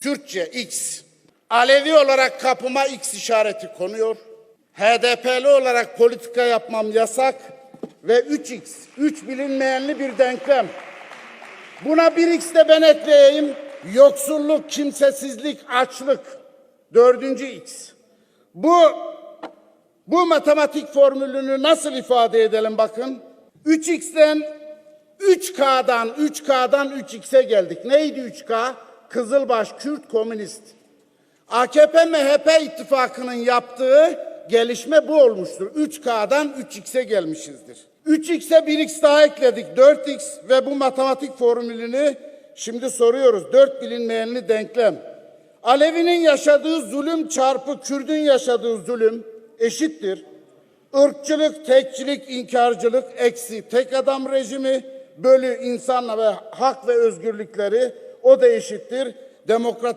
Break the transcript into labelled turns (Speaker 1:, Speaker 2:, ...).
Speaker 1: Kürtçe X. Alevi olarak kapıma X işareti konuyor. HDP'li olarak politika yapmam yasak ve 3X, 3 bilinmeyenli bir denklem. Buna bir X de ben ekleyeyim. Yoksulluk, kimsesizlik, açlık. Dördüncü X. Bu bu matematik formülünü nasıl ifade edelim bakın. 3x'ten 3K'dan 3K'dan 3x'e geldik. Neydi 3K? Kızılbaş, Kürt, Komünist. AKP MHP ittifakının yaptığı gelişme bu olmuştur. 3K'dan 3x'e gelmişizdir. 3x'e 1x daha ekledik 4x ve bu matematik formülünü şimdi soruyoruz. 4 bilinmeyenli denklem. Alevi'nin yaşadığı zulüm çarpı Kürt'ün yaşadığı zulüm eşittir. Irkçılık, tekçilik, inkarcılık eksi tek adam rejimi bölü insanla ve hak ve özgürlükleri o da eşittir. Demokrat